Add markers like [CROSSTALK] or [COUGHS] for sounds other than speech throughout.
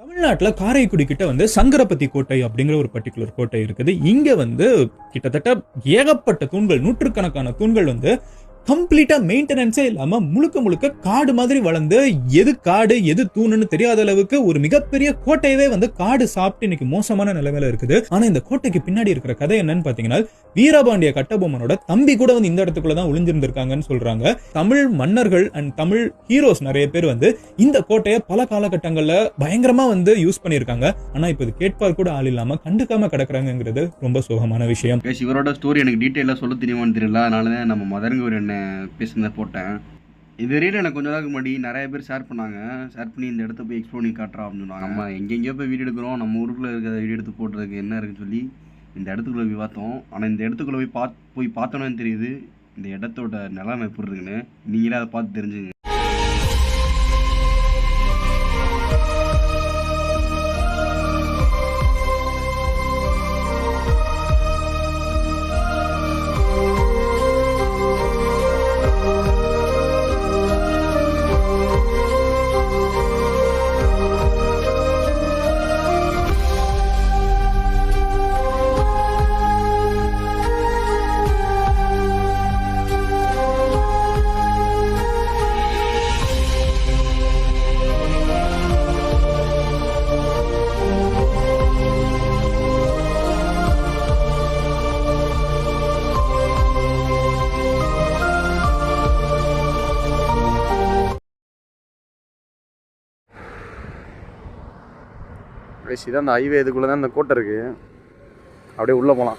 தமிழ்நாட்டில் காரைக்குடி கிட்ட வந்து சங்கரபதி கோட்டை அப்படிங்கிற ஒரு பர்டிகுலர் கோட்டை இருக்குது. இங்க வந்து கிட்டத்தட்ட ஏகப்பட்ட தூண்கள் நூற்றுக்கணக்கான தூண்கள் வந்து கம்ப்ளீட்டா மெயின்டெனன்ஸே இல்லாம முழுக்க முழுக்க காடு மாதிரி வளர்ந்து எது காடு எது தூணுன்னு தெரியாத அளவுக்கு ஒரு மிகப்பெரிய கோட்டையவே வந்து காடு சாப்பிட்டு இன்னைக்கு மோசமான நிலைமையில இருக்குது. ஆனா இந்த கோட்டைக்கு பின்னாடி இருக்கிற கதை என்னன்னு பாத்தீங்கன்னா வீரபாண்டிய கட்டபொம்மனோட தம்பி கூட வந்து இந்த இடத்துக்குள்ள தான் ஒளிஞ்சிருந்திருக்காங்கன்னு சொல்றாங்க. தமிழ் மன்னர்கள் அண்ட் தமிழ் ஹீரோஸ் நிறைய பேர் வந்து இந்த கோட்டையை பல காலகட்டங்கள்ல பயங்கரமா வந்து யூஸ் பண்ணியிருக்காங்க. ஆனா இப்போ இது கேட்பார் கூட ஆள் இல்லாம கண்டுக்காம கிடக்குறாங்கிறது ரொம்ப சோகமான விஷயம். இவரோட ஸ்டோரி எனக்கு டீட்டெயிலாக சொல்ல தெரியுமான்னு தெரியல. அதனால நம்ம மதரங்க ஒரு என்ன பேசுனதை போட்டேன். இது வரையில எனக்கு கொஞ்ச நாளுக்கு முன்னாடி நிறைய பேர் ஷேர் பண்ணாங்க. ஷேர் பண்ணி இந்த இடத்த போய் எக்ஸ்ப்ளோர் பண்ணி காட்டுறோம் அப்படின்னு சொன்னாங்க. நம்ம எங்கெங்கேயோ போய் வீடியோ எடுக்கிறோம். நம்ம ஊருக்குள்ள இருக்கிற வீடியோ எடுத்து போடுறதுக்கு என்ன இருக்குன்னு சொல்லி இந்த இடத்துக்குள்ள போய் பார்த்தோம். ஆனால் இந்த இடத்துக்குள்ள போய் பார்த்து போய் பார்த்தோன்னு தெரியுது. இந்த இடத்தோட நிலைமை எப்படி இருக்குன்னு. நீங்களே அதை பார்த்து தெரிஞ்சுங்க. கைஸ் தான் அந்த ஹைவே இதுக்குள்ளே தான் இந்த கோட்டை இருக்குது அப்படியே உள்ளே போகலாம்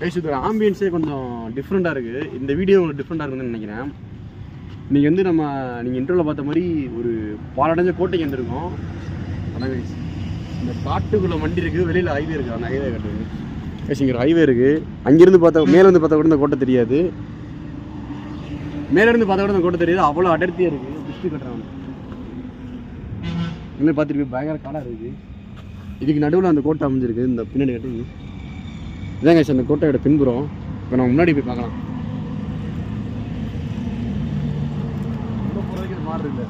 கைஸ் ஆம்பியன்ஸே கொஞ்சம் டிஃப்ரெண்ட்டாக இருக்குது இந்த வீடியோ உங்களுக்கு டிஃப்ரெண்ட்டாக இருக்குன்னு நினைக்கிறேன். இன்றைக்கி வந்து நம்ம நீங்கள் இன்டர்வியூவில் பார்த்த மாதிரி ஒரு பாலடைஞ்ச கோட்டைக்கு வந்திருக்கோம். அதான் இந்த காட்டுக்குள்ளே வண்டி இருக்குது வெளியில் ஹைவே இருக்குது அந்த ஹைவே கட்டுறது. கைஸ் ஹைவே இருக்குது அங்கேருந்து பார்த்தா மேலேருந்து பார்த்தா கூட இந்த கோட்டை தெரியாது. மேல இருந்து பார்த்தா கூட கோட்டை தெரியுது. அவ்வளோ அடர்த்தியாக இருக்குது திருஷ்டி கட்டுறாங்க இன்னும் பார்த்துருக்கு பயங்கர காடாக இருக்குது இதுக்கு நடுவில் அந்த கோட்டை அமைஞ்சிருக்கு. இந்த பின்னாடி கட்டி. இதாங்க சார் அந்த கோட்டையோட பின்புறம். இப்போ நம்ம முன்னாடி போய் பார்க்கலாம். மாறு இல்லை.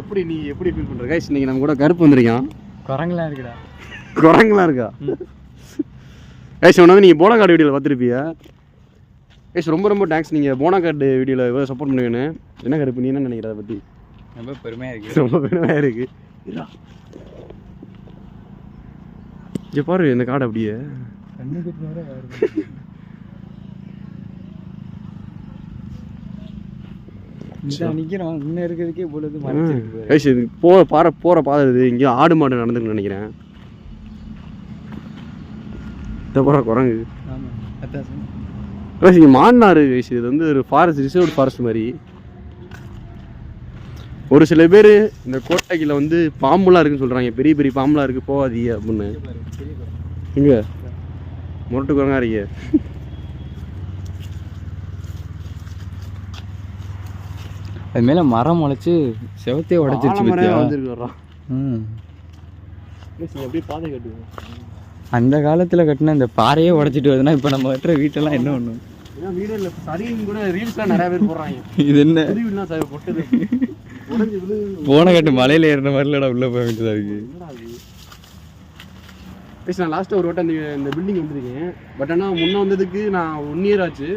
எப்படி நீ எப்படி ஃபீல் பண்ணுற கைஸ் இன்னைக்கு நம்ம கூட கருப்பு வந்திருக்கான். குரங்கெல்லாம் இருக்குடா. குரங்கெல்லாம் இருக்கா? கைஸ் உன்ன வந்து நீங்கள் போனாக்காடு வீடியோவில் பார்த்துருப்பியா கைஸ் ரொம்ப ரொம்ப தேங்க்ஸ் நீங்கள் போனாக்காடு வீடியோவில் எவ்வளோ சப்போர்ட் பண்ணுவீங்கன்னு என்ன கருப்பு நீ என்ன நினைக்கிற அதை பற்றி ரொம்ப பெருமையாக இருக்கு. ரொம்ப பெருமையாக இருக்கு. இங்கே பாரு இந்த காடு அப்படியே. நிற்கிறோம் இன்னும் இருக்கிறதுக்கே பொழுது போகிற பாற போகிற பாதை இது. இங்கேயும் ஆடு மாடு நடந்துருக்குன்னு நினைக்கிறேன். இந்த போகிற குரங்கு. கைஸ் இங்கே மான்னாரு கைஸ் இது வந்து ஒரு ஃபாரஸ்ட் ரிசர்வ்டு ஃபாரஸ்ட் மாதிரி. ஒரு சில பேர் இந்த கோட்டைக்குள்ள வந்து பாம்புலாம் இருக்குன்னு சொல்கிறாங்க பெரிய பெரிய பாம்புலாம் இருக்குது போகாதீங்க அப்படின்னு. இங்க. முரட்டு குரங்கா இருக்கே அது மேல மரம் முளைச்சு செவத்தே உடைச்சிருச்சு ஆலமரமே பத்தியா? வந்திருக்கு வர்றான் ம். அப்படியே பாதை கட்டுவோம் அந்த காலத்துல கட்டின இந்த பாறையே உடைச்சிட்டு வருதுன்னா இப்போ நம்ம கட்டுற வீட்டெல்லாம் என்ன பண்ணும் ஏன்னா வீடியோ இல்லை சரின்னு கூட ரீல்ஸ்லாம் நிறைய பேர் போடுறாங்க. இது என்ன? வீடுலாம் சார் பொட்டுது. போன கட்டு மலையில ஏறின மாதிரிலடா உள்ள போக வேண்டியதா இருக்கு என்னடா இது? கைஸ் நான் லாஸ்ட்டாக ஒரு வாட்டம் இந்த இந்த பில்டிங் வந்திருக்கேன். பட் ஆனால் முன்ன வந்ததுக்கு நான் ஒன் இயர் ஆச்சு.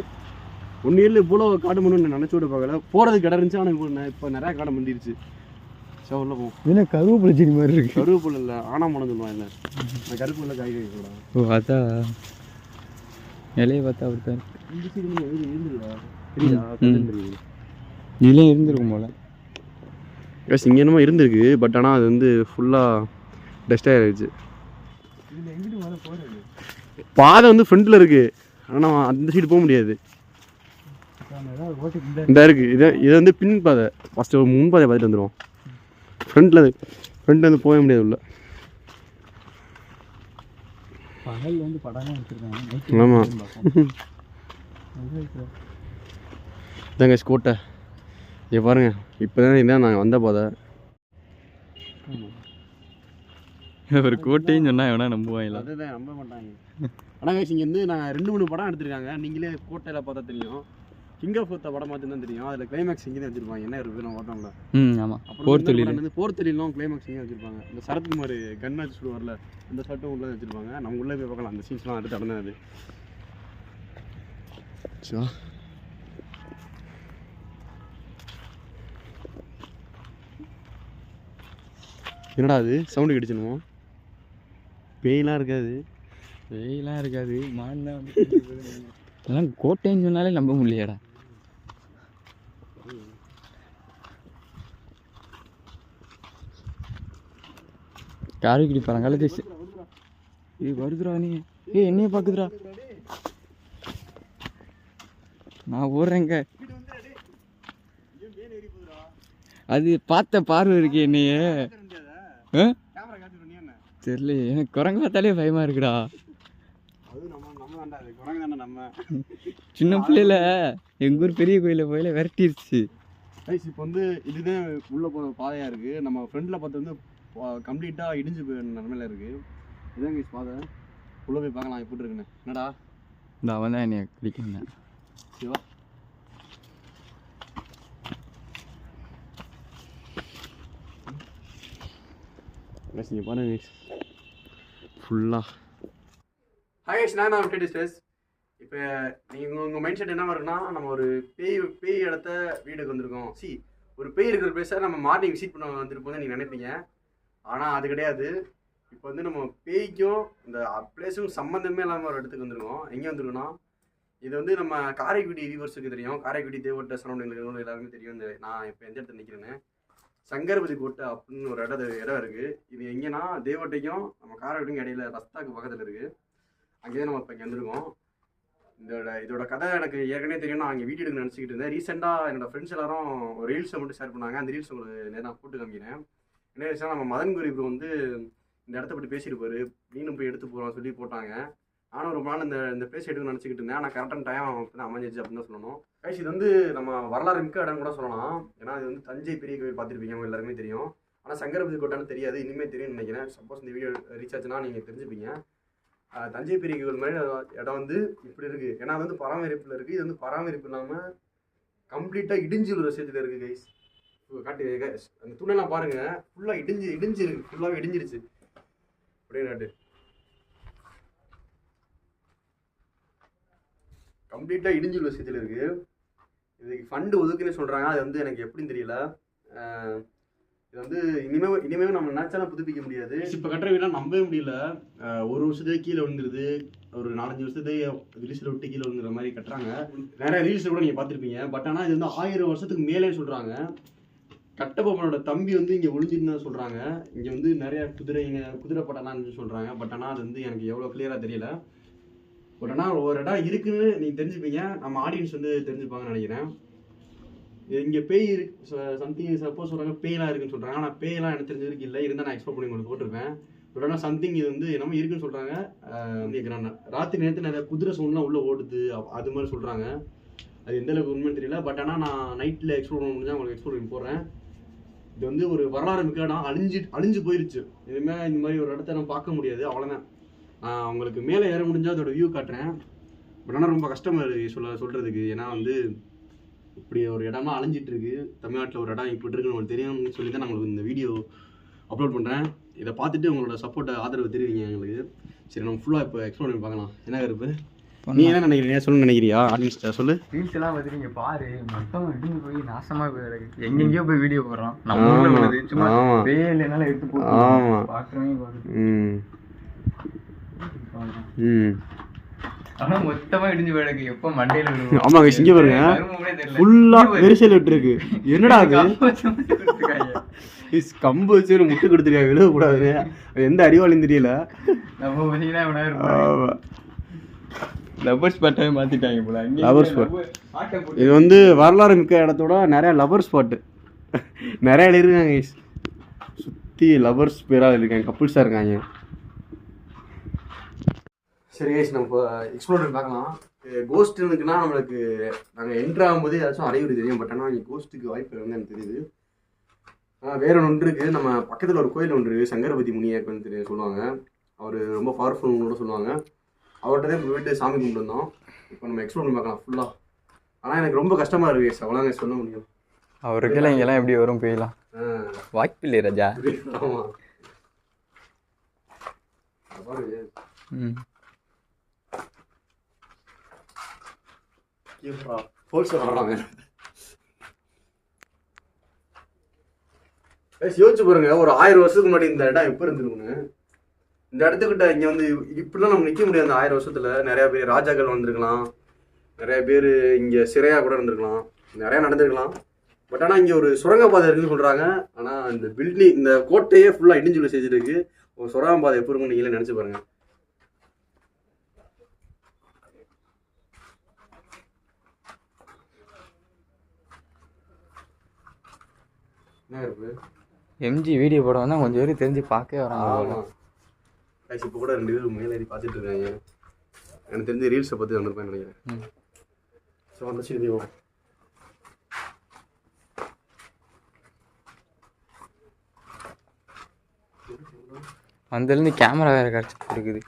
ஒன் இயரில் இவ்வளோ காடு மண்ணு நான் நினச்சி விட பார்க்கல. போகிறதுக்கு இடம் இருந்துச்சு ஆனால் இப்போ நிறையா காடு மண்டிருச்சு. ஸோ உள்ள கருவேப்பிலை செடி மாதிரி இருக்கு. கருவேப்பிலை இல்லை ஆனா மனம் சொல்லுவான் இல்லை கருவேப்பிலை காய்கறி கூட ஓ அதான். இலையை பார்த்தா அப்படித்தான் இருக்கு இந்த சைடு நீங்க எதுவும் இருந்துருடா தெரியுதா ம். கல்லுன்னு தெரியுது. இதுலேயும் இருந்திருக்கும் போல. எஸ் இங்கே என்னமோ இருந்திருக்கு பட் ஆனால் அது வந்து ஃபுல்லாக டஸ்ட் ஆகிடுச்சு பாதை வந்து ஃப்ரண்ட்டில் இருக்குது ஆனால் அந்த சைடு போக முடியாது. இந்த இருக்குது இது இது வந்து பின் பாதை. ஃபஸ்ட்டு ஒரு முன் பாதை பார்த்துட்டு வந்துடுவோம் ஃப்ரண்ட்டில் ஃப்ரண்ட் வந்து போக முடியாது உள்ள. பகல் வந்து படம்லாம் வச்சிருக்காங்க. ஆமா. இதாங்க கோட்டை இங்கே பாருங்க. இப்போ தான் இதான் நாங்கள் வந்த பாதை. ஒரு கோட்டைன்னு சொன்னா எவனா நம்புவாங்களா அதுதான் நம்ப மாட்டாங்க. ஆனால் இங்கே வந்து நான் ரெண்டு மூணு படம் எடுத்திருக்காங்க. நீங்களே கோட்டையில் பார்த்தா தெரியும். கிங் ஆஃப் ஃபோர்த்தை படம் தான் தெரியும். அதில் கிளைமேக்ஸ் இங்கே தான் வச்சிருப்பாங்க என்ன இருக்கு நான் ஓட்டம்ல ம் ஆமாம் அப்புறம் போர் இந்த தொழில் படம் வந்து போர் தொழிலும் கிளைமேக்ஸ் இங்கே வச்சிருப்பாங்க இந்த சரத்குமார் கன் வச்சு சுடுவார்ல அந்த ஷர்ட்டும் உள்ள வச்சிருப்பாங்க நம்ம உள்ளே போய் பார்க்கலாம். அந்த சீன்ஸ்லாம் அடுத்து நடந்தது என்னடா அது? சவுண்டு கிடைச்சணுமோ பேய்லாம் இருக்காது. வெயிலாம் இருக்காது. மான் தான் அதெல்லாம் [LAUGHS] கோட்டைன்னு சொன்னாலே நம்ப முடியலடா காரைக்குடி பழங்காலத்து ஏய் வருதுடா நீ. ஏய் என்னைய பார்க்குதுடா நான் ஓடுறேங்க. அது பார்த்த பார்வை இருக்கு என்னைய. தெரியல எனக்கு குரங்கு பார்த்தாலே பயமா இருக்குடா. அது நம்ம நம்ம தான்டா அது குரங்கு தானே நம்ம சின்ன பிள்ளையில எங்க ஊர் பெரிய கோயில போயில விரட்டிருச்சு. இப்போ வந்து இதுதான் உள்ளே போகிற பாதையாக இருக்குது நம்ம ஃப்ரெண்டில் பார்த்து வந்து கம்ப்ளீட்டாக இடிஞ்சு போய் நிலமையில இருக்குது இதான் கைஸ் பாதை உள்ளே போய் பார்க்கலாம் எப்படி இருக்குன்னு. என்னடா? இந்த அவன் தான் என்னைய கிடைக்கணும் சிவா நீங்கள் பாருங்க ஃபுல்லாக ஹாய் நான் தான் விட்டு ஸ்ட்ரெஸ் இப்போ நீங்கள் உங்கள் மைண்ட் செட் என்ன இருக்குன்னா நம்ம ஒரு பேய் பேய் இடத்த வீடுக்கு வந்திருக்கோம். சி ஒரு பேய் இருக்கிற பிளேஸை நம்ம மார்னிங் விசிட் பண்ண வந்திருப்போம் நீங்கள் நினைப்பீங்க. ஆனால் அது கிடையாது. இப்போ வந்து நம்ம பேய்க்கும் இந்த பிளேஸும் சம்மந்தமே இல்லாமல் ஒரு இடத்துக்கு வந்திருக்கோம். எங்கே வந்திருக்கோம்னா இது வந்து நம்ம காரைக்குடி வியூவர்ஸுக்கு தெரியும். காரைக்குடி தேவட்ட சரௌண்டிங் எல்லாருமே தெரியும். இந்த நான் இப்போ எந்த இடத்துல நிற்கிறேன்னு சங்கரபதி கோட்டை அப்படின்னு ஒரு இடம் இடம் இருக்குது இது எங்கேன்னா தேவட்டைக்கும் நம்ம காரைக்குடிக்கும் இடையில ரஸ்தாக்கு பக்கத்தில் இருக்குது அங்கேயே நம்ம இப்போ இங்கே வந்திருக்கோம். இதோட இதோட கதை எனக்கு ஏற்கனவே தெரியும். நான் அங்கே வீடியோ எடுக்க நினச்சிக்கிட்டு இருந்தேன். ரீசெண்டாக என்னோட ஃப்ரெண்ட்ஸ் எல்லாரும் ஒரு ரீல்ஸை மட்டும் ஷேர் பண்ணாங்க. அந்த ரீல்ஸ் உங்களுக்கு நேரா நான் போட்டு காமிக்கிறேன். என்ன விஷயம் நம்ம மதன் குறிப்பு வந்து இந்த இடத்த பற்றி பேசியிருப்பாரு. நீனும் போய் எடுத்து போகிறோம் சொல்லி போட்டாங்க. நானும் ரொம்ப நாள் இந்த இந்த பிளேஸ் எடுக்கணும்னு நினச்சிக்கிட்டு இருந்தேன். ஆனால் கரெக்டான டைம் அப்படி அமைஞ்சிச்சு அப்படின்னு தான் சொல்லணும். கைஸ் இது வந்து நம்ம வரலாறு மிக்க இடம் கூட சொல்லலாம். ஏன்னா இது வந்து தஞ்சை பெரிய கோயில் பார்த்துருப்பீங்க. அவங்க எல்லாருமே தெரியும். ஆனால் சங்கரபதி கோட்டானு தெரியாது. இனிமேல் தெரியும்னு நினைக்கிறேன். சப்போஸ் இந்த வீடியோ ரீச் ஆச்சுன்னா நீங்கள் தெரிஞ்சுப்பீங்க. தஞ்சை பெரிய கோயில் மாதிரி இடம் வந்து இப்படி இருக்குது ஏன்னா அது வந்து பராமரிப்பில் இருக்குது இது வந்து பராமரிப்பு இல்லாமல் கம்ப்ளீட்டாக இடிஞ்சு ஒரு விஷயத்தில் இருக்குது கைஸ் காட்டு அந்த துணெல்லாம் பாருங்கள் ஃபுல்லாக இடிஞ்சு இடிஞ்சிருக்கு ஃபுல்லாகவே இடிஞ்சிருச்சு. அப்படியே நாட்டு கம்ப்ளீட்டாக இடிஞ்சு விஷயத்தில் இருக்குது இதுக்கு ஃபண்டு ஒதுக்குன்னு சொல்கிறாங்க அது வந்து எனக்கு எப்படின்னு தெரியல. இது வந்து இனிமே இனிமே நம்ம நினச்சாலும் புதுப்பிக்க முடியாது. இப்போ கட்டுற வீடெலாம் நம்பவே முடியல. ஒரு வருஷத்துக்கு கீழே விழுந்துருது. ஒரு நாலஞ்சு வருஷத்துக்கு ரிலீஸில் விட்டு கீழே விழுந்துற மாதிரி கட்டுறாங்க. நிறைய ரீல்ஸில் கூட நீங்கள் பார்த்துருப்பீங்க. பட் ஆனால் இது வந்து ஆயிரம் வருஷத்துக்கு மேலே சொல்கிறாங்க கட்டபொம்மனோட தம்பி வந்து இங்கே ஒளிஞ்சிருந்தா சொல்கிறாங்க இங்கே வந்து நிறைய குதிரைங்க குதிரை படம்லாம் இருந்துச்சு சொல்கிறாங்க பட் ஆனால் அது வந்து எனக்கு எவ்வளோ கிளியராக தெரியல. பட் ஆனால் ஒரு இடம் இருக்குன்னு நீங்கள் தெரிஞ்சுப்பீங்க. நம்ம ஆடியன்ஸ் வந்து தெரிஞ்சுப்பாங்கன்னு நினைக்கிறேன். இங்கே பேய் இருக்கு சம்திங் சப்போஸ் சொல்கிறாங்க பேய்லாம் இருக்குன்னு சொல்கிறாங்க ஆனால் பேயெல்லாம் எனக்கு தெரிஞ்ச வரைக்கும் இல்லை. இருந்தால் நான் எக்ஸ்போர்ட் பண்ணி உங்களுக்கு போட்டிருப்பேன். பட் ஆனால் சம்திங் இது வந்து என்னமோ இருக்குன்னு சொல்கிறாங்க கேட்குறாங்க ராத்திரி நேரத்தில் நிறைய குதிரை சவுண்ட்லாம் உள்ளே ஓடுது. அது மாதிரி சொல்கிறாங்க அது எந்த அளவுக்கு உண்மைன்னு தெரியல. பட் ஆனால் நான் நைட்டில் எக்ஸ்ப்ளோர் பண்ண முடிஞ்சால் உங்களுக்கு எக்ஸ்ப்ளோர் பண்ணி போடுறேன். இது வந்து ஒரு வரலாறு மிக்க இடம். அழிஞ்சு அழிஞ்சு போயிருச்சு. இனிமேல் இந்த மாதிரி ஒரு இடத்த நான் பார்க்க முடியாது. அவ்வளோதான் நான் உங்களுக்கு மேலே ஏற முடிஞ்சால் அதோட வியூ காட்டுறேன். பட் ஆனால் ரொம்ப கஷ்டமாக இருக்குது சொல்ல சொல்கிறதுக்கு ஏன்னா வந்து இப்படி ஒரு இடமா அழிஞ்சிட்டு இருக்கு. தமிழ்நாட்டில் ஒரு இடம் இப்படி இருக்குன்னு உங்களுக்கு தெரியும்னு சொல்லி தான் நான் உங்களுக்கு இந்த வீடியோ அப்லோட் பண்ணுறேன் இதை பார்த்துட்டு உங்களோட சப்போர்ட்டை ஆதரவு தெரிவிங்க எங்களுக்கு. சரி நம்ம ஃபுல்லாக இப்போ எக்ஸ்ப்ளோர் பண்ணி பார்க்கலாம். என்ன இருப்பு நீ என்ன நினைக்கிறீங்க சொல்லு நினைக்கிறியா? ஆடியன்ஸ்ட்ட சொல்லு. ரீல்ஸ் எல்லாம் பாரு. மொத்தம் இடிஞ்சு போய் நாசமா போய் எங்கெங்கயோ போய் வீடியோ போடுறோம். நம்ம ஊர்ல உள்ளது சும்மா எடுத்து. போட்டு பாக்குறவங்க பாக்குறது ம். ம். ஆனா மொத்தமா இடிஞ்சு போய் கிடக்கு. எப்போ மண்டையில விழுவும்? ஆமா guys, இங்க பாருங்க. பாரு. வெரிசல் விட்டுருக்கு. என்னடா அது. இஸ் கம்பு வச்சு ஒரு முட்டு கொடுத்துருக்காங்க. விழுகக்கூடாது அது எந்த அறிவாளின்னு தெரியல. நம்ம பார்த்தீங்கன்னா லவ்வர்ஸ் ஸ்பாட்டாவே மாத்திட்டாங்க போல. அங்கே Lovers spot. ஆட்டை போட்டு இது வந்து வரலாறு மிக்க இடத்தோட நிறைய லவர் ஸ்பாட்டு நிறைய இடம் இருக்காங்க guys. சுற்றி லவர்ஸ் பேராக இருக்காங்க கப்புள்ஸாக இருக்காங்க. சரி கைஸ் நம்ம இப்போ எக்ஸ்ப்ளோர் பார்க்கலாம். கோஸ்ட் இருக்குன்னா நம்மளுக்கு நாங்கள் என்ட்ரு ஆகும்போது ஏதாச்சும் அறிகுறி தெரியும். பட் ஆனால் இங்கே கோஸ்ட்டுக்கு வாய்ப்பு வந்து எனக்கு தெரியுது. ஆ, வேற ஒன்று இருக்குது நம்ம பக்கத்தில் ஒரு கோயில் ஒன்று இருக்குது சங்கரபதி முனியாக்குன்னு தெரிய சொல்லுவாங்க. அவர் ரொம்ப பவர்ஃபுல்னு கூட சொல்லுவாங்க. அவர்கிட்ட போயிட்டு சாமி கும்பிட்டு வந்தோம் இப்போ நம்ம எக்ஸ்ப்ளோர் பண்ணி பார்க்கலாம் ஃபுல்லாக ஆனால் எனக்கு ரொம்ப கஷ்டமாக இருக்கு guys. அவ்வளோதான் சொல்ல முடியும். அவருக்கெல்லாம் இங்கெல்லாம் எப்படி வரும் போயிடலாம். ஆ. வாய்ப்பில்லை ராஜா. ஆமாம் ம். யோசிச்சு பாருங்க ஒரு ஆயிரம் வருஷத்துக்கு முன்னாடி இந்த இடம் எப்போ இருந்திருக்குன்னு இந்த இடத்துக்கிட்ட இங்கே வந்து இப்படிலாம் நம்ம நிற்க முடியாது. அந்த ஆயிரம் வருஷத்துல நிறைய பேர் ராஜாக்கள் வந்திருக்கலாம். நிறைய பேர் இங்கே சிறையா கூட இருந்திருக்கலாம். நிறைய நடந்திருக்கலாம். பட் ஆனால் இங்கே ஒரு சுரங்கப்பாதை இருக்குன்னு சொல்கிறாங்க ஆனால் இந்த பில்டிங் இந்த கோட்டையே ஃபுல்லாக இடிஞ்சு செஞ்சுருக்கு ஒரு சுரங்கப்பாதை எப்போ இருக்குன்னு நீங்களே நினச்சி பாருங்க. என்ன இருக்கு? எம்ஜி வீடியோ போட வந்தா கொஞ்சம் பேர் தெரிஞ்சு பார்க்கவே வராங்க கைஸ் இப்போ கூட ரெண்டு பேரும் மேலே ஏறி பார்த்துட்டு இருக்காங்க. எனக்கு தெரிஞ்ச ரீல்ஸை பற்றி வந்திருப்பேன் நினைக்கிறேன். ஸோ அந்த சரி போவோம் வந்ததுலேருந்து கேமரா வேற கிடச்சி இருக்குது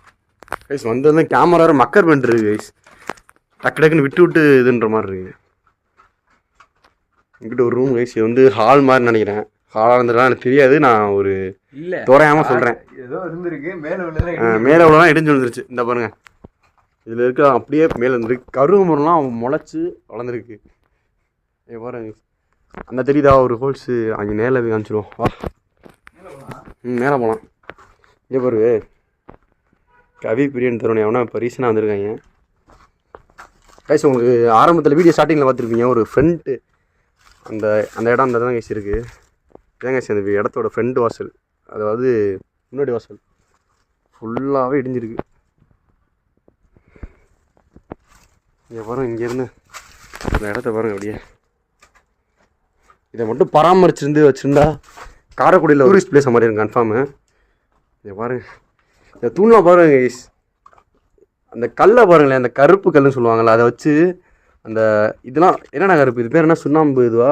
கைஸ் வந்தது கேமரா மக்கர் பண்ணிருக்கு கைஸ் டக்கு டக்குன்னு விட்டு விட்டு இதுன்ற மாதிரி இருக்கு. இங்கிட்ட ஒரு ரூம் கைஸ் இது வந்து ஹால் மாதிரி நினைக்கிறேன். ஹாலாக இருந்ததுலாம் எனக்கு தெரியாது. நான் ஒரு இல்ல. தோராயமாக சொல்கிறேன் ஏதோ இருந்திருக்கு. மேல உள்ளதா மேலே உள்ளலாம் இடிஞ்சு விழுந்துருச்சு. இந்த பாருங்க. இதில் இருக்க அப்படியே மேலே இருந்துருக்கு கருவு மரம்லாம் முளைச்சு வளர்ந்துருக்கு. ஏ பாருங்க. அந்த தெரியுதா? ஒரு ஹோல்ஸு அங்கே நேரில் போய் காமிச்சிருவோம். வா. ம் மேலே போகலாம் இங்கே பாரு. கவி பிரியன் தருண் எவனா இப்போ ரீசனாக வந்திருக்காங்க. கைஸ் உங்களுக்கு ஆரம்பத்தில் வீடியோ ஸ்டார்டிங்கில் பார்த்துருப்பீங்க. ஒரு ஃப்ரண்ட்டு அந்த அந்த இடம் அந்த தான் கைஸ் இருக்குது தேங்காய் சேர்ந்த இடத்தோட ஃப்ரண்ட் வாசல். அதாவது முன்னாடி வாசல். ஃபுல்லாகவே இடிஞ்சிருக்கு. இங்கே பாருங்கள் இங்கேருந்து இந்த இடத்த பாருங்க அப்படியே. இதை மட்டும் பராமரிச்சிருந்து வச்சுருந்தா காரைக்குடியில் டூரிஸ்ட் பிளேஸ் மாதிரி இருக்கும் கன்ஃபார்மு இதை பாருங்க. இந்த தூண்லாம் பாருங்க guys. அந்த கல்லை பாருங்களேன் அந்த கருப்பு கல்லுன்னு சொல்லுவாங்கள்ல அதை வச்சு அந்த இதெல்லாம் என்னென்ன கருப்பு? இது பேர் என்ன? சுண்ணாம்பு இதுவா?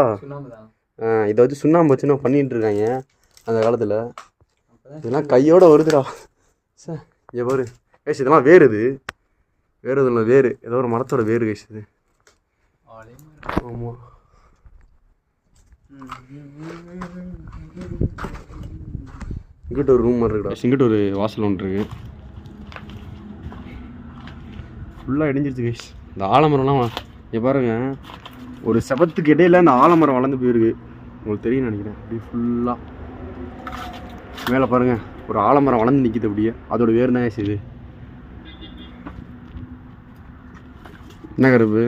இதை வச்சு சுண்ணாம்பு வச்சு நான் பண்ணிட்டு இருக்காங்க அந்த காலத்தில். இதெல்லாம் கையோட வருதுடா. சார் இங்கே பாரு. கைஸ் இதெல்லாம் வேறு இது. வேறு இது இல்லை வேறு. ஏதோ ஒரு மரத்தோட வேறு கைஸ் இது. ஆமாம் இங்கிட்ட ஒரு ரூம் மாதிரி இருக்குடா. இங்கிட்ட ஒரு வாசல் ஒன்று இருக்கு. ஃபுல்லாக இடிஞ்சிருச்சு கைஸ் இந்த ஆலமரம்லாம் இங்கே பாருங்க. ஒரு செபத்துக்கு இடையில அந்த ஆலமரம் வளர்ந்து போயிருக்கு. உங்களுக்கு தெரியும் நினைக்கிறேன். அப்படியே ஃபுல்லாக மேலே பாருங்க. ஒரு ஆலமரம் வளர்ந்து நிற்கிது அப்படியே. அதோட வேர் தான் இது? என்ன கருப்பு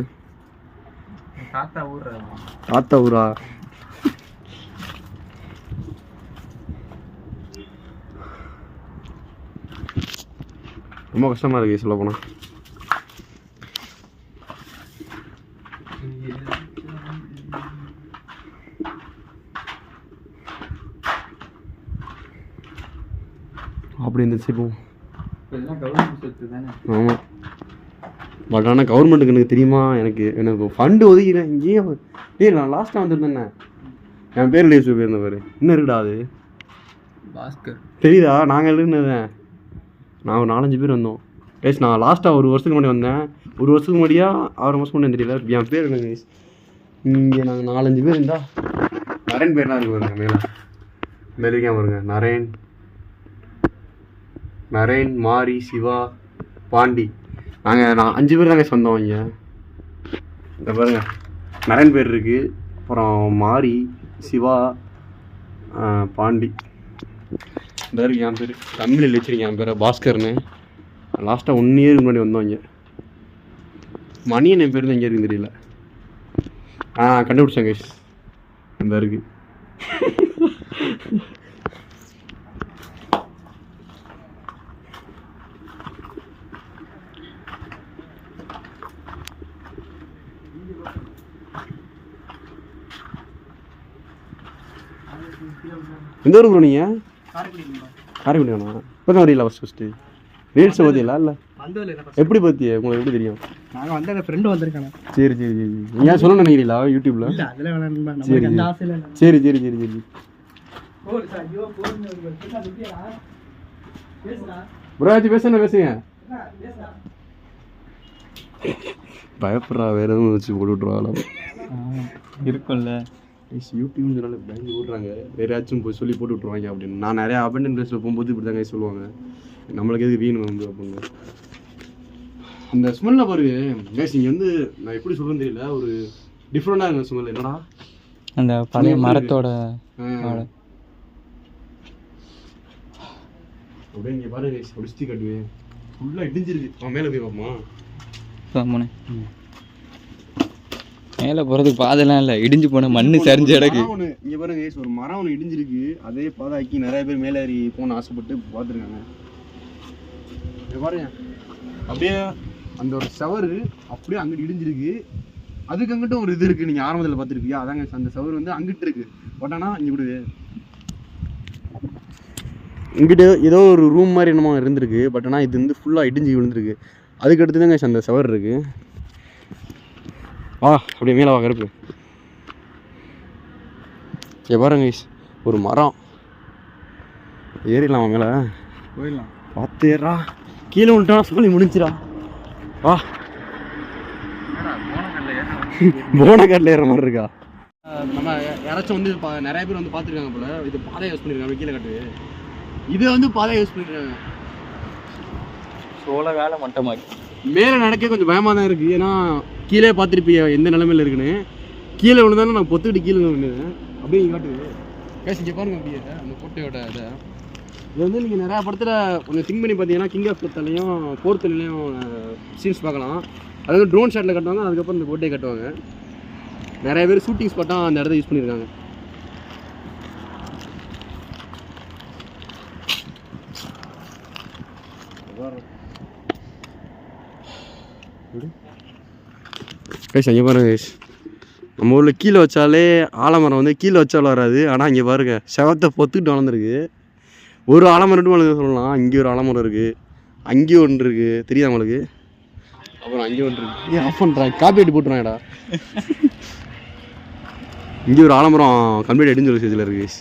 தாத்தா ஊர்றது தாத்தா ஊரா? ரொம்ப கஷ்டமா இருக்கு சொல்ல போனா. அப்படி இருந்துச்சு இப்போ. ஆமாம் பட் ஆனால் கவர்மெண்ட்டுக்கு எனக்கு தெரியுமா? எனக்கு எனக்கு ஃபண்டு ஒதுக்கிறேன் இங்கேயே டேய் நான் லாஸ்ட்டாக வந்திருந்தேண்ணே என் பேர் லீவ் போயிருந்தேன் பாரு. இன்னும் இருக்குடா அது? பாஸ்கர். தெரியுதா? நாங்கள் எழுதுனதேன் நான் ஒரு நாலஞ்சு பேர் வந்தோம். பேஸ் நான் லாஸ்ட்டாக ஒரு வருஷத்துக்கு முன்னாடி வந்தேன். ஒரு வருஷத்துக்கு முன்னாடியா? ஆறு மாதம் முன்னாடி தெரியல. என் பேர் எனக்கு இங்கே நாங்கள் நாலஞ்சு பேர் இருந்தா நரேன் பேர்லாம் இருக்கு பாருங்க மேலே. இந்த இருக்கேன் பாருங்க. நரேன் நரேன் மாரி சிவா பாண்டி. நாங்கள் நான் அஞ்சு பேர் தாங்க சொந்தம் இங்கே. இந்த பாருங்க நரேன் பேர் இருக்குது அப்புறம் மாரி சிவா பாண்டி. இந்த இருக்கு என் பேர். தமிழ் வச்சிருக்கேன் என் பேரை பாஸ்கர்னு. லாஸ்ட்டாக ஒன் இயர் முன்னாடி வந்தோம் இங்கே. மணியன் என் பேர் தான் இங்கே இருக்குன்னு தெரியல. ஆ கண்டுபிடிச்சேன் கைஸ் இந்த இருக்குது எந்த ஊருக்கு ப்ரோ நீங்கள் காரைக்குடி வேணா இப்போ தான்? வரீங்களா ஃபஸ்ட் ஃபஸ்ட்டு ரீல்ஸை பார்த்தீங்களா இல்லை? எப்படி பார்த்திய உங்களுக்கு எப்படி தெரியும்? நாங்கள் வந்து எங்கள் ஃப்ரெண்டு வந்திருக்காங்க. சரி சரி சரி. ஏன் சொல்ல நினைக்கிறீங்களா யூடியூப்ல சரி, சரி. சரி சரி சரி ப்ரோ ஆச்சு பேசுங்க. பேசுங்க பயப்படுறா வேற எதுவும் வச்சு போட்டு விட்ருவாங்களா இருக்கும்ல யூடியூப்னு சொன்னால பயந்து ஓடுறாங்க. வேற யாச்சும் போய் சொல்லி போட்டு விட்ருவாங்க அப்படின்னு. நான் நிறைய அபண்டன் பிளேஸில் போகும்போது இப்படி தாங்க சொல்லுவாங்க. நம்மளுக்கு எதுக்கு வீண் வந்து அப்படின்னு. அந்த ஸ்மெல்ல பாருங்க. கேஸ் இங்கே வந்து நான் எப்படி சொல்றேன்னு தெரியல. ஒரு டிஃப்ரெண்டாக இருந்த ஸ்மெல் என்னடா? அந்த பழைய மரத்தோட. அப்படியே இங்கே பாருங்க guys, அப்படி சுற்றி காட்டுவேன். ஃபுல்லாக இடிஞ்சிருக்கு அவன் மேலே போய் பார்ப்போமா? போனேன் மேலே போகிறதுக்கு பாதைலாம் இல்லை. இடிஞ்சு போன மண்ணு சரிஞ்ச இடக்கு. இங்க பாருங்க ஒரு மரம் ஒன்று இடிஞ்சிருக்கு. அதே பாதாக்கி நிறைய பேர் மேலே ஏறி போன ஆசைப்பட்டு பார்த்துருக்காங்க. இங்க பாருங்க. அப்படியே அந்த ஒரு சவரு அப்படியே அங்கிட்டு இடிஞ்சிருக்கு. அதுக்கு அங்கிட்டும் ஒரு இது இருக்கு. நீங்க ஆரம்பத்தில் பார்த்துருப்பியா அதாங்க அந்த சவர் வந்து அங்கிட்டு இருக்கு. பட் ஆனால் இங்க விடுது இங்கிட்டு ஏதோ ஒரு ரூம் மாதிரி என்னமோ இருந்திருக்கு. பட் ஆனால் இது வந்து ஃபுல்லாக இடிஞ்சு விழுந்திருக்கு. அதுக்கு அடுத்து தாங்க அந்த சவர் இருக்கு. வா அப்படியே மேலே வா கருப்பு. இங்க பாருங்க ஒரு மரம். ஏறிடலாம் மேலே? போயிடலாம். பார்த்து ஏறா கீழே விட்டானா சொல்லி முடிஞ்சிடா. வா. போனக்காட்டில் ஏற மாதிரி இருக்கா? நம்ம யாராச்சும் வந்து பா- நிறைய பேர் வந்து பார்த்துருக்காங்க போல. இது பாதை யூஸ் பண்ணிருக்காங்க கீழே காட்டு. இது வந்து பாதை யூஸ் பண்ணிருக்காங்க. சோள வேலை மட்டமாக்கி. மேலே நடக்க கொஞ்சம் பயமாக தான் இருக்குது ஏன்னா கீழே பார்த்துருப்பிய எந்த நிலமையில இருக்குன்னு. கீழே விழுந்தாலும் நான் பொத்துக்கிட்டு கீழே விழுந்தேன் அப்படியே காட்டுது. பேசி இங்கே பாருங்க அப்படியே அந்த கோட்டையோட இதை. இது வந்து நீங்கள் நிறையா படத்தில் கொஞ்சம் திங்க் பண்ணி பார்த்தீங்கன்னா கிங் ஆஃப் கொத்தலையும் ஃபோர்த்துலையும் சீன்ஸ் பார்க்கலாம். அது வந்து ட்ரோன் ஷாட்டில் கட்டுவாங்க அதுக்கப்புறம் இந்த கோட்டையை கட்டுவாங்க. நிறைய பேர் ஷூட்டிங் ஸ்பாட்டாக அந்த இடத்த யூஸ் பண்ணியிருக்காங்க. கைஸ் அங்கே பாருங்க கைஸ் நம்ம ஊரில் கீழே வச்சாலே ஆலமரம் வந்து கீழே வச்சாலும் வராது. ஆனால் இங்கே பாருங்க செவத்தை பொத்துக்கிட்டு வளர்ந்துருக்கு. ஒரு ஆலமரம் மட்டும் வளர்ந்து சொல்லலாம். இங்கே ஒரு ஆலமரம் இருக்குது அங்கேயும் ஒன்று இருக்குது தெரியாது உங்களுக்கு? அப்புறம் அங்கேயும் ஒன்று இருக்குது ஏன் ஆஃப் பண்ணுறாங்க காப்பி அடி போட்டுருவாங்கடா. இங்கே ஒரு ஆலமரம் கம்ப்ளீட் அடிஞ்சு ஒரு ஸ்டேஜில் இருக்குது guys.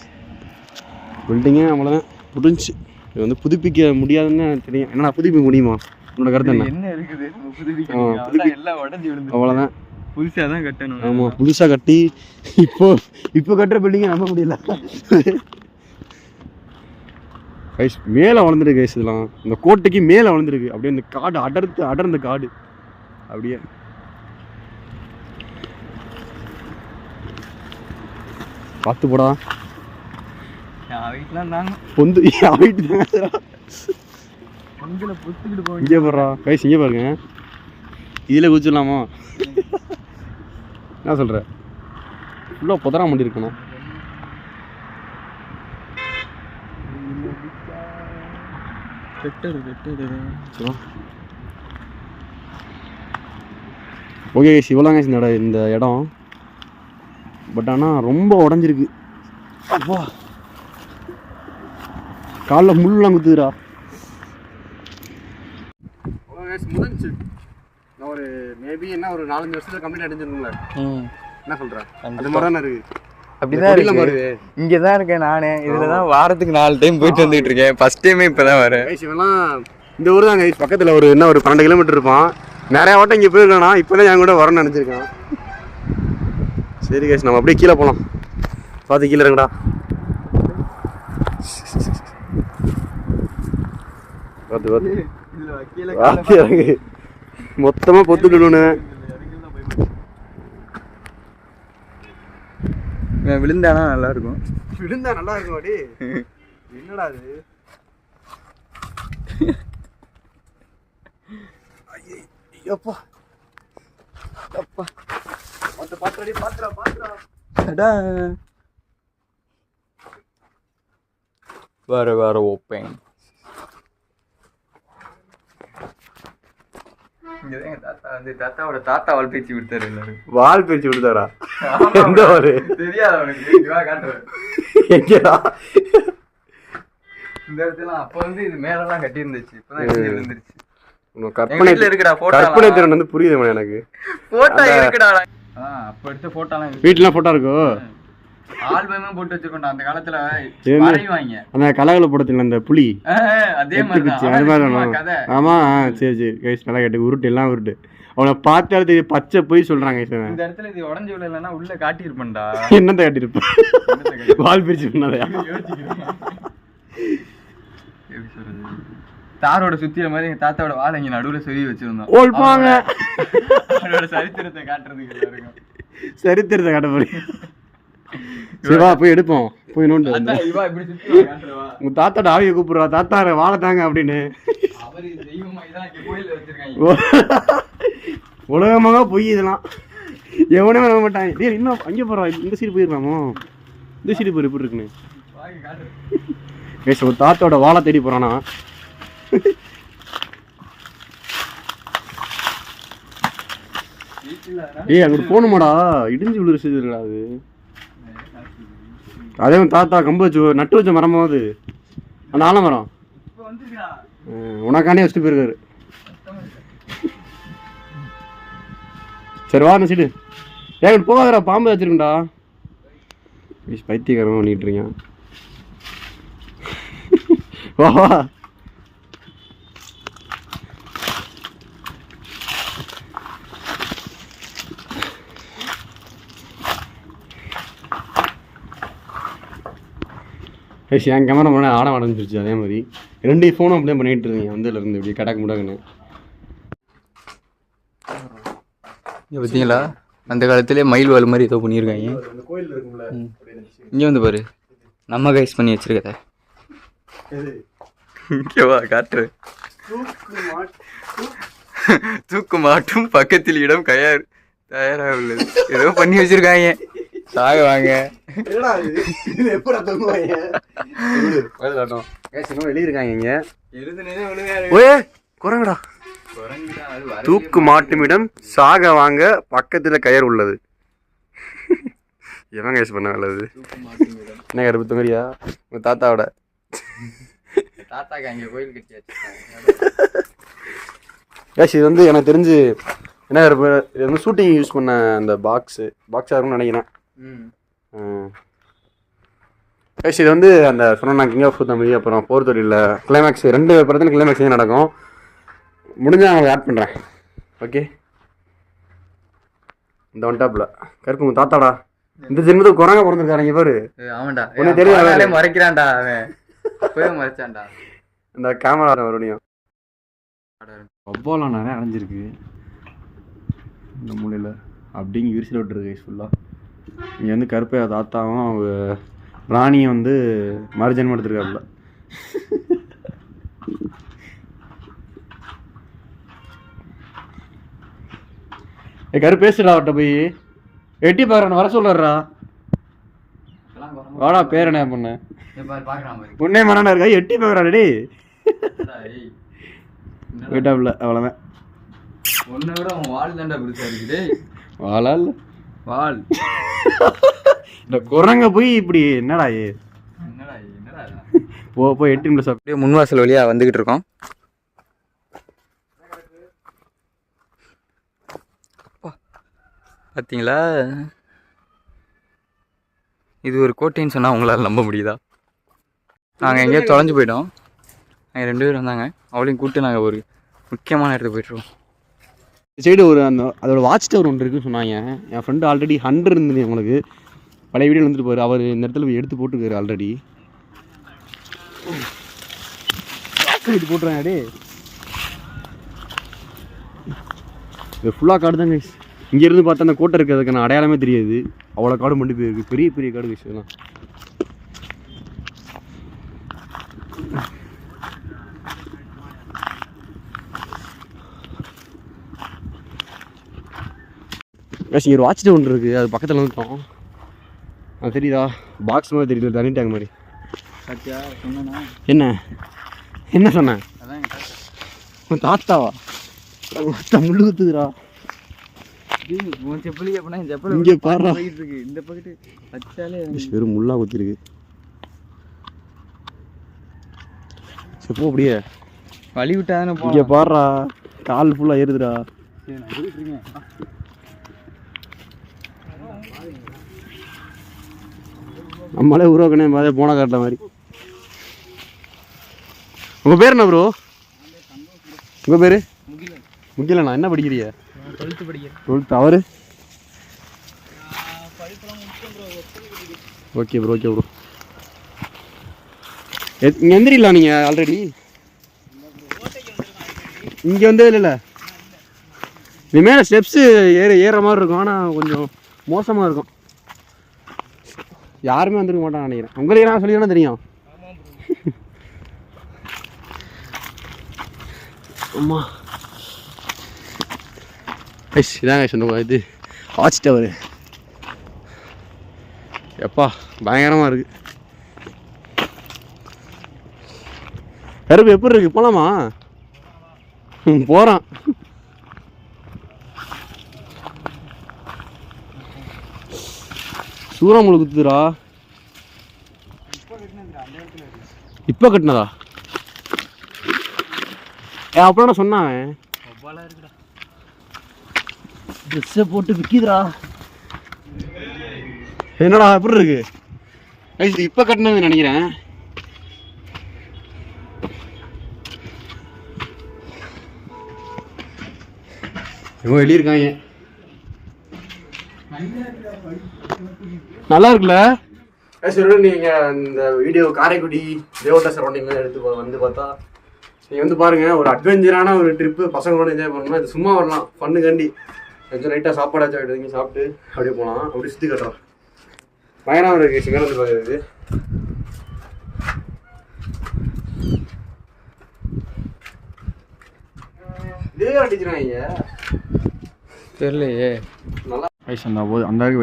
பில்டிங்கே அவ்வளோதான் முடிஞ்சு இது வந்து புதுப்பிக்க முடியாதுன்னு தெரியும். என்னடா புதுப்பிக்க முடியுமா? உன்னோட கருத்து என்ன? என்ன இருக்குது? எல்லாம் உடஞ்சி விழுந்து. அவ்வளோதான் புதுசாக தான் கட்டணும். ஆமாம் புதுசாக கட்டி இப்போ இப்போ கட்டுற பில்டிங்கை நம்ப முடியல. கைஸ் மேலே வளர்ந்துருக்கு கைஸ் இதெல்லாம். இந்த கோட்டைக்கு மேலே வளர்ந்துருக்கு. அப்படியே இந்த காடு அடர்த்து அடர்ந்த காடு. அப்படியே. பார்த்து போடா. வீட்டுலாம் நாங்கள் பொந்து போக இங்கே போடுறா. கைஸ் இங்கே பாருங்க. இதில் குதிச்சிடலாமா? என்ன சொல்கிற ஃபுல்லாக புதரா மாட்டி இருக்கணும். ஓகே சிவலாங்க இந்த இடம் இந்த இடம். பட் ஆனால் ரொம்ப உடஞ்சிருக்கு. அப்பா காலில் முள்ளெலாம் குத்துதுடா முடிஞ்சு நான் ஒரு மேபி என்ன ஒரு நாலஞ்சு வருஷத்துல கம்ப்ளீட் அடைஞ்சிருக்குங்களே ம். என்ன சொல்கிறேன் அது கண்டிப்பா. மாதிரி இருக்கு. அப்படிதான் இருக்கு. இங்கே தான் இருக்கேன் நானே. இதில் தான் வாரத்துக்கு நாலு டைம் போயிட்டு வந்துட்டு இருக்கேன். ஃபர்ஸ்ட் டைமே இப்போ தான் வரேன். இவெல்லாம் இந்த ஊர் தான் கைஸ் பக்கத்தில் ஒரு என்ன ஒரு பன்னெண்டு கிலோமீட்டர் இருப்பான். நிறைய வாட்டம் இங்கே போயிருக்கானா இப்போ தான் என் கூட வரணும்னு நினச்சிருக்கான். சரி கைஸ் நம்ம அப்படியே கீழே போகலாம் பார்த்து கீழே இருங்கடா பார்த்து பார்த்து. மொத்தமாக பொத்துட்டு விழுந்தானா? நல்லா இருக்கும் விழுந்தா நல்லா இருக்கும் அடி என்னடா அது ஐயப்பா அப்பா. பார்த்து பாத்துடி பாத்துடா பாத்துடா அடா. வர வர ஓப்பேன் இங்கதான் எங்க தாத்தா வந்து தாத்தாவோட தாத்தா வால் பேச்சு கொடுத்தாரு எல்லாரும். வால் பிரிச்சு விடுதாரா எந்த வால் தெரியாது அவனுக்கு. இங்க வா காட்டுறேன். எங்கடா? இந்த இடத்துல அப்ப வந்து இது மேலலாம் கட்டி இருந்துச்சு இப்பதான் விழுந்துருச்சு. கற்பனை வீட்டுல இருக்குடா கற்பனை திறன் வந்து புரியுது எனக்கு. போட்டோ இருக்குடா. அப்ப எடுத்த போட்டோலாம் இருக்கு வீட்டுலாம் போட்டோ இருக்கோ? ஆல்பமே போட்டு வச்சிருக்கோம்டா அந்த காலத்துல? வரைவாங்க அந்த கலகல படத்துல அந்த புலி? அதே மாதிரி. கதை. ஆமா சரி சரி. கைஸ் நல்லா கேட்டு உருட்டு எல்லாம் உருட்டு. அவனை பார்த்தாலும் தெரியும் பச்சை போய் சொல்றாங்க. இந்த இடத்துல இது உடஞ்சி விடலைன்னா உள்ள காட்டியிருப்பேன்டா. என்னத்த காட்டியிருப்பேன் வால் பிரிச்சு பண்ணாதயா [LAUGHS] தாரோட சுத்திர மாதிரி எங்க தாத்தாவோட வாழை இங்க நடுவுல சொல்லி வச்சிருந்தோம். ஓல்பாங்க. அவரோட சரித்திரத்தை காட்டுறதுக்கு எல்லாருக்கும் சரித்திரத்தை காட்ட போறீங்க. சரி வா போய் எடுப்போம். போய் நோண்டு உங்க தாத்தாட ஆவியை கூப்பிடுறா. தாத்தா வாழை தாங்க அப்படின்னு. உலகமாக பொய் இதெல்லாம். எவனே நம்ப மாட்டாங்க டேய் இன்னும் அங்கே போறா. இந்த சைடு போயிருக்காமோ இந்த சைடு போய் எப்படி இருக்குன்னு. பேச ஒரு தாத்தாவோட வாழை தேடி போறானா? வீட்டுல ஏய் அங்கிட்டு போகணுமாடா. இடிஞ்சு விழுற செய்திருக்கா அது. அதே தாத்தா கம்பு வச்சு நட்டு வச்ச மரம் போது அந்த ஆலமரம். இப்ப உனக்காண்டே வச்சுட்டு போயிருக்காரு. சரி வா அந்த ஏன் இங்கிட்டு பாம்பு வச்சிருக்கண்டா பைத்தியக்காரமா பண்ணிட்டு இருக்கீங்க வா வா. ஏய் என் கேமரா முன்னாடி ஆட அடைஞ்சிருச்சு அதே மாதிரி. ரெண்டு ஃபோனும் அப்படியே பண்ணிகிட்டு இருந்தீங்க வந்ததுல இருந்து இப்படி கடக்க முடக்குன்னு. பார்த்தீங்களா அந்த காலத்திலே மயில் வாழ் மாதிரி ஏதோ பண்ணியிருக்காங்க. இங்கே வந்து பாரு. நம்ம கைஸ் பண்ணி வச்சிருக்கத. இங்கேவா தூக்கு மாட்டும் பக்கத்தில் இடம் கயார் தயாராக உள்ளது. ஏதோ பண்ணி வச்சிருக்காங்க. சாக வாங்க. என்னடா இது? இது எப்படா தூங்குவாங்க இன்னும் எழுதியிருக்காங்க இங்க. ஓயே குரங்கடா. தூக்கு மாட்டுமிடம் சாக வாங்க பக்கத்துல கயர் உள்ளது. எவன் கேஸ் பண்ண நல்லது. என்ன கருப்பு தூங்குறியா உங்க தாத்தாவோட. தாத்தாக்கு அங்கே கோயில் கட்டி வச்சிருக்காங்க. கேஷ் இது வந்து எனக்கு தெரிஞ்சு என்ன கருப்பு இது வந்து ஷூட்டிங் யூஸ் பண்ண அந்த பாக்ஸு பாக்ஸாக இருக்கும்னு நினைக்கிறேன். ம். கேஷ் இது வந்து அந்த சொன்ன கிங் ஆஃப் தமிழ் அப்புறம் போர் தொழிலில் கிளைமேக்ஸ் ரெண்டு படத்துல கிளைமேக்ஸ் நடக்கும்? முடிஞ்சா நான் ஆட் பண்ணுறேன் ஓகே இந்த ஒன் டாப்பில் கருப்பு தாத்தாடா. இந்த ஜென்மத்துக்கு குரங்க பிறந்திருக்காரு இங்க பாரு ஆமாண்டா உனக்கு தெரியும் அவனாலே மறைக்கிறான்டா அவன். போய் மறைச்சான்டா. இந்த கேமரா மறுபடியும். அவ்வாலாம் நிறைய அடைஞ்சிருக்கு. இந்த மூலையில். அப்படிங்க விரிசல் விட்டுருக்கு ஃபுல்லாக இங்கே வந்து கருப்பையா தாத்தாவும் அவங்க ராணியும் வந்து மறுஜன்மம் எடுத்திருக்காப்புல. ஏ கருப்பு பேசுடா அவர்கிட்ட போய். எட்டி பாரு வர சொல்லுறா. வாடா பேர் என்ன பண்ண? பாக்குறான் உன்னே மரணம் இருக்கா? எட்டி ஏய். என்னடா, போயிட்டாப்புல அவ்வளோதான் விட அவன் வால் தாண்டா பெருசா இருக்குது டேய். வால். இந்த குரங்க போய் இப்படி என்னடா ஏ என்னடா என்னடா? போ போய் எட்டு அப்படியே முன்வாசல் வழியா வந்துகிட்டு இருக்கோம். அப்பா, பாத்தீங்களா? இது ஒரு கோட்டைன்னு சொன்னா உங்களால நம்ப முடியுதா? நாங்க எங்கேயோ தொலைஞ்சு போயிட்டோம். நாங்க ரெண்டு பேரும் வந்தாங்க. அவளையும் கூப்பிட்டு நாங்க ஒரு முக்கியமான இடத்துக்கு போயிட்டுருக்கோம் சைடு ஒரு அந்த அதோட வாட்ச் டவர் ஒன்று இருக்குன்னு சொன்னாங்க. என் ஃப்ரெண்டு ஆல்ரெடி ஹண்ட்ரட் இருந்தது உங்களுக்கு பழைய வீடியோ வந்துட்டு போவார் அவர் இந்த இடத்துல போய் எடுத்து போட்டுருக்காரு ஆல்ரெடி இது போட்டுறேன் டே இது ஃபுல்லாக காடு தான் கைஸ் இங்கேருந்து பார்த்தா அந்த கோட்டை இருக்கிறதுக்கான அடையாளமே தெரியாது. அவ்வளோ காடு மட்டும் போயிருக்கு. பெரிய பெரிய காடு கைஸ் இதெல்லாம். கைஸ் இங்கே ஒரு வாட்ச் டவர் ஒன்று இருக்குது அது பக்கத்தில் வந்துட்டோம் அது தெரியுதா? பாக்ஸ் மாதிரி தெரியல தனி டேங்க் மாதிரி. சத்யா சொன்னா என்ன? என்ன சொன்னேன் உன் தாத்தாவா? தமிழ் குத்துதுடா. உன் செப்பலி அப்படின்னா இந்த செப்பல் இங்க. போயிட்டு இருக்கு. இந்த பக்கத்து வச்சாலே வெறும் முள்ளா குத்திருக்கு. சரி போ அப்படியே. வழி விட்டா தானே இங்கே பாடுறா கால் ஃபுல்லாக ஏறுதுடா. நம்மளே உருவாக்கணே மாதிரி போன காட்டில் மாதிரி. உங்கள் பேர் என்ன ப்ரோ உங்கள் பேர்? முகிலண்ணா. என்ன படிக்கிறீங்க? டுவெல்த்து படிக்கிறேன் டுவெல்த் அவரு ஓகே ப்ரோ ஓகே ப்ரோ இங்கே வந்துடலாம் நீங்கள் ஆல்ரெடி இங்கே வந்தே இல்லைல்ல இனிமேல் ஸ்டெப்ஸு ஏற ஏற மாதிரி இருக்கும். ஆனால் கொஞ்சம் மோசமாக இருக்கும். யாருமே வந்துருக்க மாட்டாங்க நினைக்கிறேன். உங்களுக்கு நான் சொல்லி தெரியும். அம்மா. ஐஸ் இதாங்க சொன்ன இது. வாட்ச் டவர் எப்பா பயங்கரமாக இருக்கு. கருப்பு எப்படி இருக்கு? போகலாமா ம், சூறாமலை குத்துதுடா இப்போ கட்டினதா? ஏ அப்புறம் சொன்னான் ட்ரெஸ்ஸை போட்டு விற்கிதுடா என்னடா எப்படி இருக்கு? ஐஸ், இது இப்போ கட்டினது நினைக்கிறேன். இவங்க எழுதியிருக்காங்க நல்லா இருக்குல்ல? சரி நீங்க இந்த வீடியோ காரைக்குடி தேவட்ட சரௌண்டிங்ல எடுத்து வந்து பார்த்தா நீங்க வந்து பாருங்க ஒரு அட்வென்ச்சரான ஒரு ட்ரிப்பு பசங்களோட என்ஜாய் பண்ணணும்? இது சும்மா வரலாம் ஃபண்ணுக்காண்டி கொஞ்சம் லைட்டாக சாப்பாடாச்சும் எடுத்து சாப்பிட்டு அப்படியே போகலாம் அப்படியே சுற்றி கட்டுறோம். பயணம் இருக்கு சிங்கரந்து பார்க்குறது. இதே அடிச்சிருவாங்க தெரியலையே. நல்லா ஐஸ் அந்த போது அந்த வரைக்கும்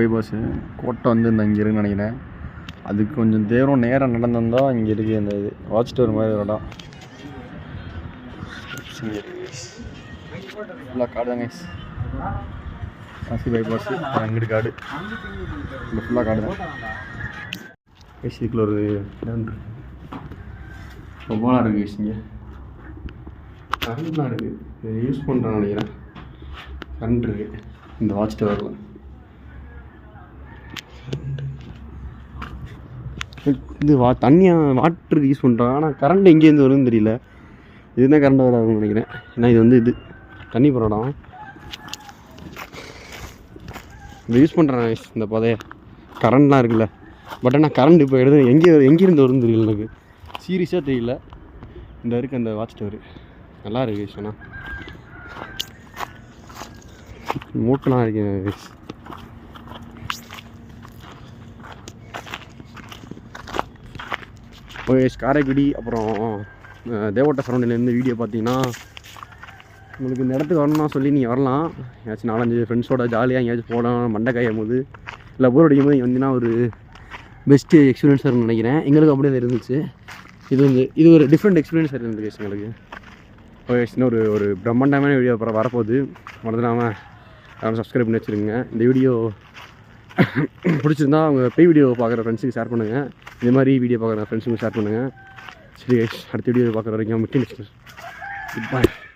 கோட்டை வந்து இந்த இங்கே இருக்குன்னு நினைக்கிறேன். அதுக்கு கொஞ்சம் தூரம் நேரம் நடந்திருந்தால் இங்கே இருக்குது இந்த இது. வாட்ச் டவர் மாதிரி இடம். ஃபுல்லாக காடு தாங்க காசி பைபாஸ் அங்கிட்டு காடு. இல்லை ஃபுல்லாக காடு தான். ஐஸ் இதுக்குள்ள ஒரு ரொம்பலாம் இருக்குது ரொம்ப இங்கே. கரண்ட்லாம் இருக்குது இதை யூஸ் பண்ணுறான்னு நினைக்கிறேன். கரண்ட் இருக்குது இந்த வாட்ச் டவரில் இது வா தண்ணியாக வாட்டருக்கு யூஸ் பண்ணுறாங்க ஆனால் கரண்ட் எங்கேருந்து வருதுன்னு தெரியல. இதுதான் கரண்ட் வராதுன்னு நினைக்கிறேன். ஏன்னா இது வந்து இது. தண்ணி போகிற இடம். இதை யூஸ் பண்ணுறேன் இந்த பதைய கரண்ட்லாம் இருக்குல்ல. பட் ஆனால் கரண்ட் இப்போ எடுத்து எங்கே எங்கேருந்து வரும்னு தெரியல எனக்கு. சீரியஸாக தெரியல. இந்த இருக்கு அந்த வாட்ச் டவர் நல்லா இருக்கு சொன்னா மூட்டெலாம் இருக்குது ஓகே காரைக்குடி அப்புறம் தேவோட்ட தேவட்ட வீடியோ பார்த்தீங்கன்னா உங்களுக்கு இந்த இடத்துக்கு வரணும்னா சொல்லி நீங்கள் வரலாம். ஏதாச்சும் நாலஞ்சு ஃப்ரெண்ட்ஸோட ஜாலியாக எங்கேயாச்சும் போகலாம் மண்டை காயும் போது இல்லை போர் அடிக்கும் போது இங்கே வந்தீங்கன்னா ஒரு பெஸ்ட்டு எக்ஸ்பீரியன்ஸாக இருக்கும்னு நினைக்கிறேன். எங்களுக்கு அப்படியே இருந்துச்சு. இது வந்து இது ஒரு டிஃப்ரெண்ட் எக்ஸ்பீரியன்ஸாக இருந்துச்சு எங்களுக்கு. ஓகே ஒரு ஒரு பிரம்மாண்டமான வீடியோ அப்புறம் வரப்போகுது. மறந்துடாமல் யாரும் சப்ஸ்கிரைப் பண்ணி வச்சுருங்க. இந்த வீடியோ [COUGHS] பிடிச்சிருந்தா அவங்க பே வீடியோ பார்க்குற ஃப்ரெண்ட்ஸுக்கு ஷேர் பண்ணுங்கள் இந்த மாதிரி வீடியோ பார்க்குற ஃப்ரெண்ட்ஸுங்க ஷேர் பண்ணுங்கள் சரி அடுத்த வீடியோ பார்க்குற வரைக்கும் மிட்டி குட் பாய்